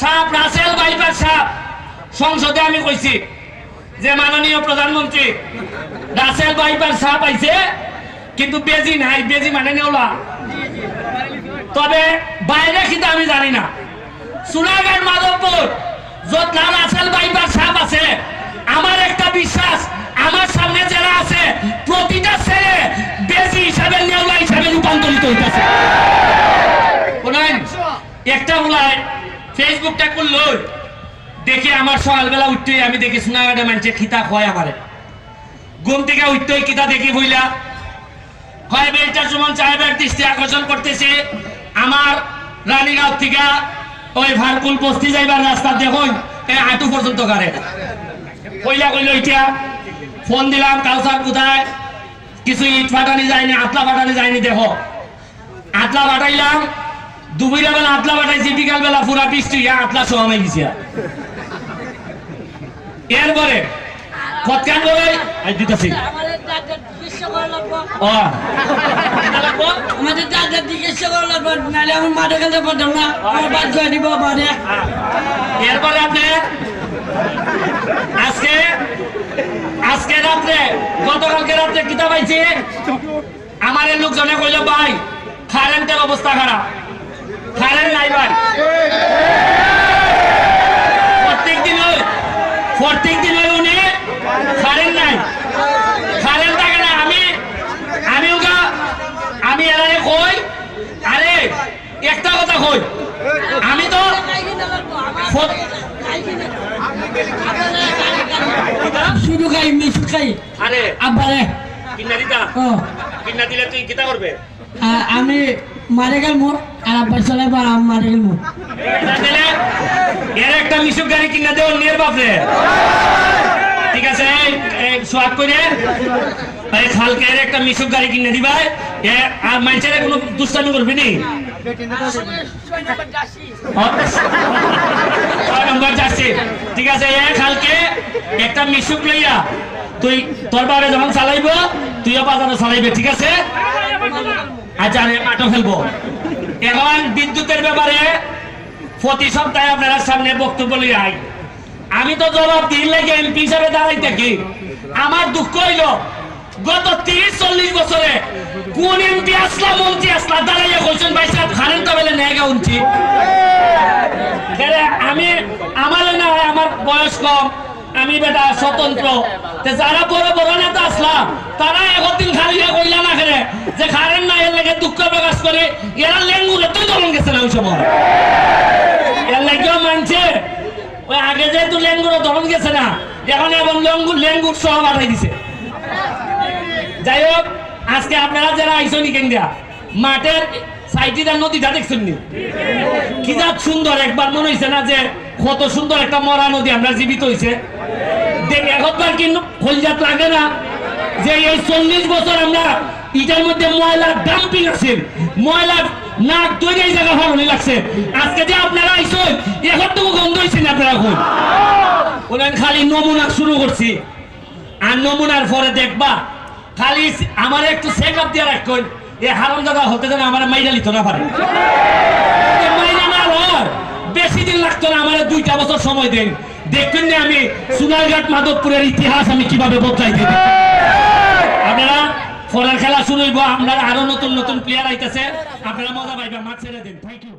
সাপ, রাসেল বাইপার সাপ। সংসদে আমি কইছি যে মাননীয় প্রধানমন্ত্রী, রাসেল বাইপার সাপ আইছে, কিন্তু বেজি নাই, বেজি মানে নেওলা। তবে বাইরে কিন্তু আমি জানি না। সুনাগড় মাধবপুর, যত না রাসেল বাইপার সাপ আছে, আমার একটা বিশ্বাস, আমার সামনে যারা আছে, প্রতিটা ছেলে বেজি হিসাবে, নেওলা হিসাবে রূপান্তরিত হইতেছে। একটা উলায় ফেসবুকটা করল দেখি আমার সকালবেলা উঠতেই আমি দেখি সোনাগাড়ে মানুষে খিতা খয় আমারে। ঘুম থেকে উঠতেই কিতা দেখি বইলা, হয় বেলটার সুমন সাহেবের দৃষ্টি আকর্ষণ করতেছে। আমার রানীগাঁও থেকে ওই ভারকুল বস্তি যাইবার রাস্তা দেখুন আটু পর্যন্ত গাড়ে। কইলা কইলো, ইটা, ফোন দিলাম, কাউসার কোথায়? কিছু ইট ফাটানি যায়নি, আতলা ফাটানি যায়নি, দেখো। আতলা ফাটাইলাম দুপুরে বেলা আতলা ফাটাইছি বিকাল বেলা পুরা বৃষ্টি হইয়া আতলা সোহামে গেছে। এরপরে কতকান বলে আজ দিতেছি। আমাদের নাহলে মাঠে খেলতে পারতাম না। আমার বাদ করে দিব এরপরে আপনি আজকে আজকে রাত্রে গতকালকে রাত্রে কিতা পাইছি? আমার লোকজনে কইল ভাই কারেন্টের অবস্থা খারাপ। নাই ভাই প্রত্যেক দিন প্রত্যেক দিন উনি কারেন্ট নাই। কারেন্ট থাকে না। আমি আমি ওগা আমি এরারে কই? আরে একটা কথা কই। আমি তো শুধু খাই মিশু খাই। আরে আব্বারে কিনা দিতা? কিনা দিলে তুই কিতা করবে? আমি মারে গেল মোর, আর আব্বার চলে বা আমি মারে গেল মোর। এর একটা মিশুক গাড়ি কিনা দেও নিয়ে বাপরে। ঠিক আছে সোয়াগ করে এই খালকে এর একটা মিশুক গাড়ি কিনে দিবা, এ, আর মানুষের কোনো দুষ্টামি করবি নি? ঠিক আছে, এ, খালকে একটা মিশুক লইয়া তুই তোর বারে যখন চালাইব, তুইও বাজারে চালাইবে, ঠিক আছে? আমি ফেলব এখন বিদ্যুতের ব্যাপারে প্রতি সপ্তাহে সামনে বক্তব্য লিয়ে আই। আমি তো জবাব দিন লাগে এমপি হিসাবে দাঁড়াই থাকি। আমার দুঃখ হইল, গত তিরিশ চল্লিশ বছরে কোন এমপি আসলা, মন্ত্রী আসলা, দাঁড়াইয়া কইছেন, ভাই সাহেব কারেন্ট বেলে নেগা আমি, আমার না আমার বয়স কম, আমি বেটা স্বতন্ত্র। তে যারা বড় বড় নেতা আসলাম তারা একদিন খেলে যে কারেন্ট না এর দুঃখ প্রকাশ করে। এরা লেঙ্গুরে তো দলন গেছে না ওই সময়। এর মানছে। ওই আগে যেহেতু লেঙ্গুরে দলন গেছে না, এখন এবং লেঙ্গুর লেঙ্গুর সহ বাড়াই দিছে। যাই হোক, আজকে আপনারা যারা আইসনি কেন্দ্রা, মাঠের সাইটিটা নদীটা দেখছেন নি? কি যা সুন্দর, একবার মনে হয়েছে না যে কত সুন্দর একটা মরা নদী আমরা জীবিত হয়েছে দেখ, একবার কিন্তু খোলজাত লাগে না যে এই চল্লিশ বছর আমরা ইটার মধ্যে ময়লার ডাম্পিং আছে। ময়লার নাক তৈরি জায়গা ভালো লাগছে। আজকে যে আপনারা আইসন, এখন তো গন্ধ হয়েছে না আপনারা এখন? ওনার খালি নমুনা শুরু করছি। আর নমুনার পরে দেখবা, খালি আমার একটু চেক আপ দিয়ে রাখুন। এ হারাম দাদা হতে যেন আমার মাইরা লিত না পারে। মাইরা না হওয়ার, বেশি দিন লাগতো না আমার দুইটা বছর সময় দেন। দেখবেন না আমি সোনারঘাট মাধবপুরের ইতিহাস আমি কীভাবে বদলাই দিই। ফলার খেলা শুরু হইব, আমরা আরও নতুন নতুন প্লেয়ার আইতেছে। আপনারা মজা পাইবা, মাঠ ছেড়ে দিন। Thank you